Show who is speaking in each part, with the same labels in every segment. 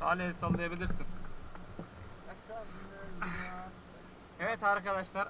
Speaker 1: Salih'i sallayabilirsin. Evet arkadaşlar.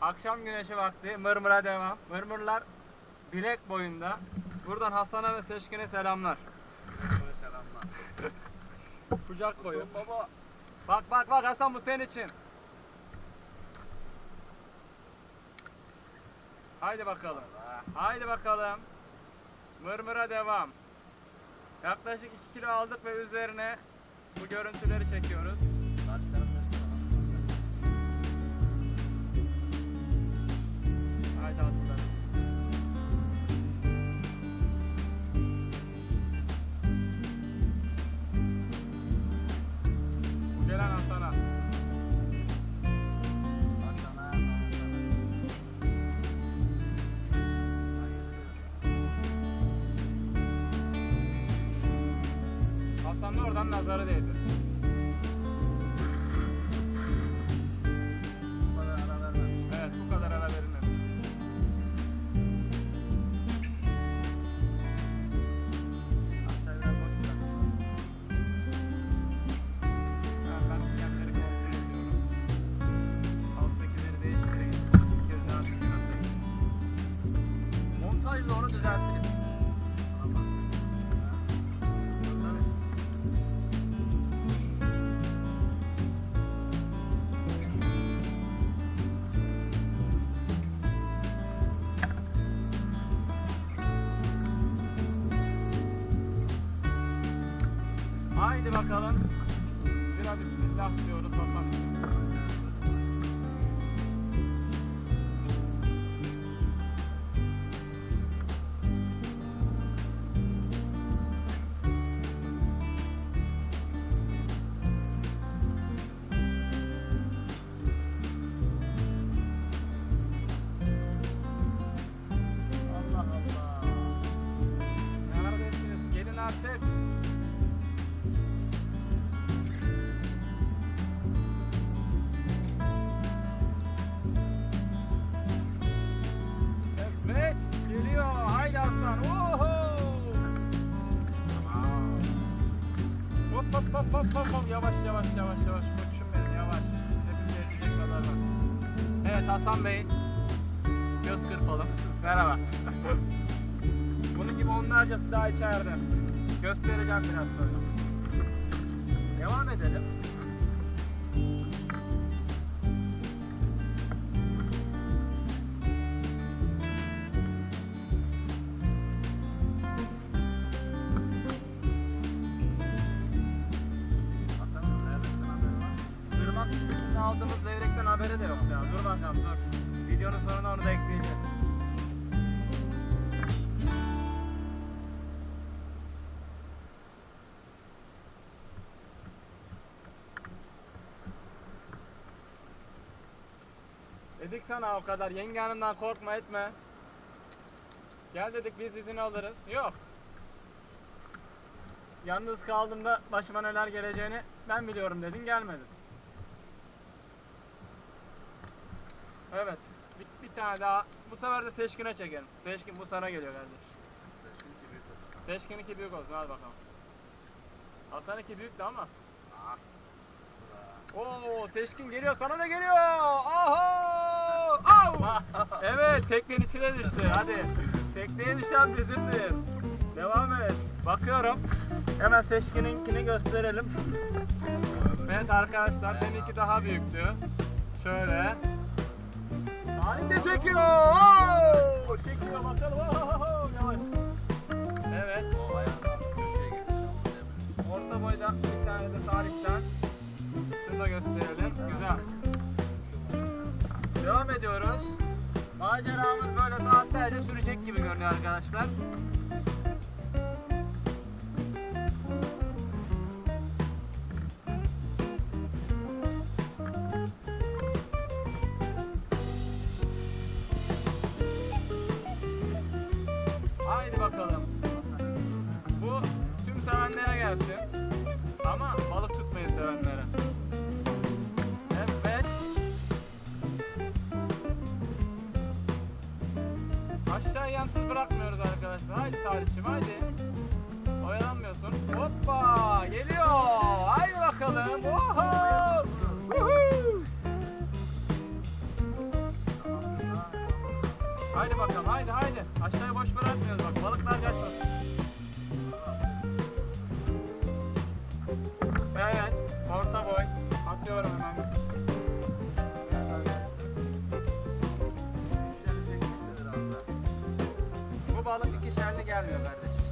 Speaker 1: Akşam güneşi vakti mırmıra devam. Mırmırlar bilek boyunda. Buradan Hasan'a ve Seçkin'e selamlar.
Speaker 2: Selamlar.
Speaker 1: Kucak boyu.
Speaker 2: Baba.
Speaker 1: Bak bak bak Hasan bu senin için. Haydi bakalım. Haydi bakalım. Mırmıra devam. Yaklaşık 2 kilo aldık ve üzerine bu görüntüleri çekiyoruz. Hasan da oradan nazarı değdi. Haydi bakalım. Biraz bismillah diyoruz Hasan için. Aslan. Oho! Hop hop hop hop hop hop. Yavaş yavaş yavaş yavaş. Koçum benim yavaş. Hepimiz yetecek kadar var. Evet Hasan Bey. Göz kırpalım. Merhaba. Bunun gibi onlarcası daha içeride. Göstereceğim biraz sonra. Devam edelim. Irmak üstünde aldığımız levrekten haberi de yok ya. Dur bakalım dur. Videonun sonuna onu da ekleyeceğiz. Dedik sana o kadar yenge hanımdan korkma etme. Gel dedik biz izin alırız. Yok. Yalnız kaldığımda başıma neler geleceğini ben biliyorum dedin gelmedin. Evet. Bir, bir tane daha. Bu sefer de Seçkin'e çekelim. Seçkin bu sana geliyor kardeş.
Speaker 2: Seçkin ki büyük olsun.
Speaker 1: Seçkin iki büyük olsun hadi bakalım. Hasan iki büyüktü ama.
Speaker 2: Ah.
Speaker 1: Oo Seçkin geliyor sana da geliyor. Aho! Au! evet teknenin içine düştü hadi. Tekneye düşen bizimdir. Devam et. Bakıyorum. Hemen Seçkin'inkini gösterelim. Evet arkadaşlar seninki daha büyüktü. Şöyle. Salih de çekiyor. Oo! Çekiyor bakalım. Oo! Yavaş. Evet.
Speaker 2: O ayağından köşeye.
Speaker 1: Orta boyda bir tane de Salih'ten. Şunu da gösterelim. Güzel. Devam ediyoruz. Maceramız böyle saatlerce sürecek gibi görünüyor arkadaşlar. Haydi bakalım. Bu tüm sevenlere gelsin. Ama balık tutmayı sevenlere. Evet. Aşağı yansız bırakmıyoruz arkadaşlar. Haydi Salih'cim haydi. Oyalanmıyorsun. Hoppa geliyor.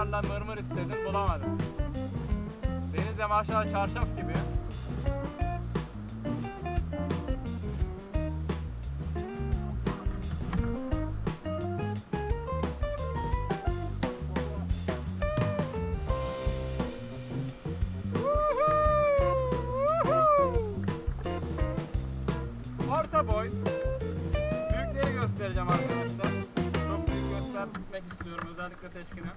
Speaker 1: ısrarla mırmır istedim bulamadım. Denize maşallah çarşaf gibi. Orta boy. Büyükleri göstereceğim arkadaşlar. Çok büyük göstermek istiyorum özellikle seçkine.